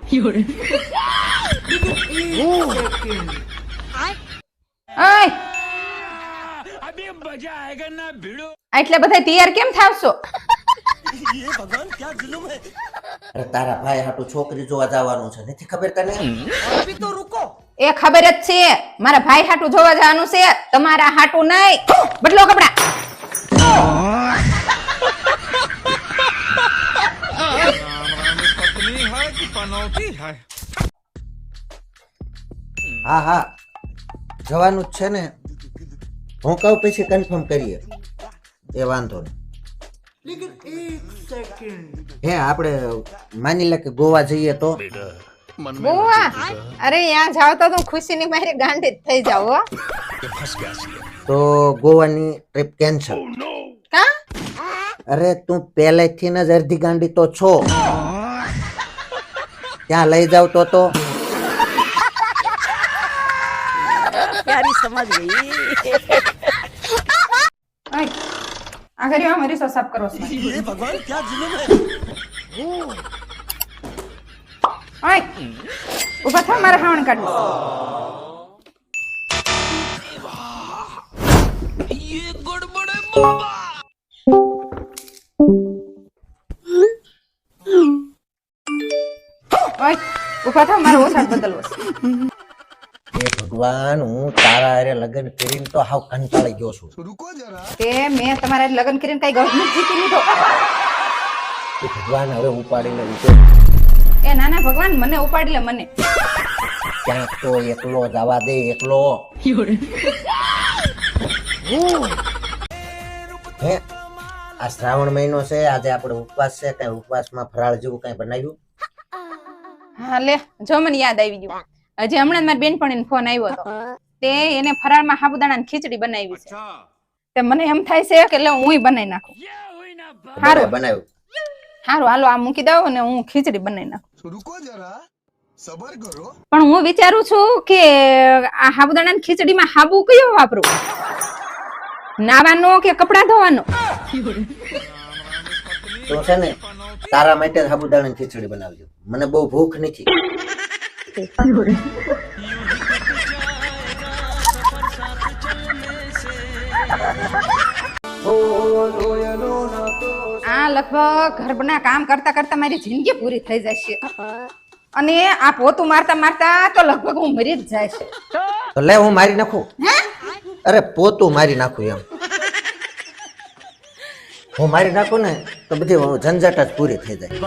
એટલે બધા તૈયાર કેમ થાવશો? અરે તારા ભાઈ હાટુ છોકરી જોવા જવાનું છે. નથી ખબર તને? એ ખબર જ છે. મારા ભાઈ હાટુ જોવા જવાનું છે. તમારા હાટુ નહીં. બદલો કપડા. હા હા. જવાનું જ છે ને. હું કહું પછી કન્ફર્મ કરીએ. એ વાંધો નહીં. હે આપણે માની લે કે ગોવા જઈએ તો? ગોવા? અરે ત્યાં જાવ તો તું ખુશીની મારી ગાંડી થઈ જાવ તો ગોવાની ટ્રીપ કેન્સલ કા? અરે તું પહેલેથી જ અડધી ગાંડી તો છો. ત્યાં લઈ જાવ તો તો? ઓય, આ કર્યો અમારી સો સાફ કરો છો. ઓય ઊભા થા મારે હાવણ કાઢવું ઓય ઊભા થા મારે બદલવો છે એ ભગવાન હું તારા હારે લગ્ન કરીને તો હાવ કંટાળી ગયો છું. તે મેં તમારા લગ્ન કરીને કઈ ગવર્મેન્ટ જીતી લીધો એ ભગવાન હવે ઉપાડીને ઉતર એ નાના ભગવાન મને ઉપાડી લે મને. ક્યાંક તો એકલો જવા દે એકલો. હે આ શ્રાવણ મહિનો છે આજે આપણે ઉપવાસ છે કઈ ઉપવાસમાં ફરાળ જેવું કઈ બનાવ્યું? હા લે જો મને યાદ આવી ગયું. હજી હમણાં મારી બેનપણીને ફોન આવ્યો હતો. તે એને ફરાળમાં સાબુદાણાની ખીચડી બનાવી છે. તે મને એમ થાય છે કે લે હું બનાવી નાખું. સારું બનાવ્યું. સારું હાલો આ મૂકી દઉં ને હું ખીચડી બનાવી નાખું. રૂકો જરા પણ હું વિચારું છું કે આ સાબુદાણાની ખીચડીમાં સાબુ કયો વાપરું? નાવાનો કે કપડા ધોવાનો? તો છે ને તારા માટે સાબુદાણા ખીચડી બનાવજો. મને બહુ ભૂખ નથી. આ લગભગ ઘરના કામ કરતા કરતા મારી જિંદગી પૂરી થઈ જશે. અને આ પોતું મારતા મારતા તો લગભગ હું મરી જ જાય છે ભલે લે હું મારી નાખું. અરે પોતું મારી નાખું એમ. હું મારી નાખું ને તો બધી ઝંઝટ જ પૂરી થઈ જાય.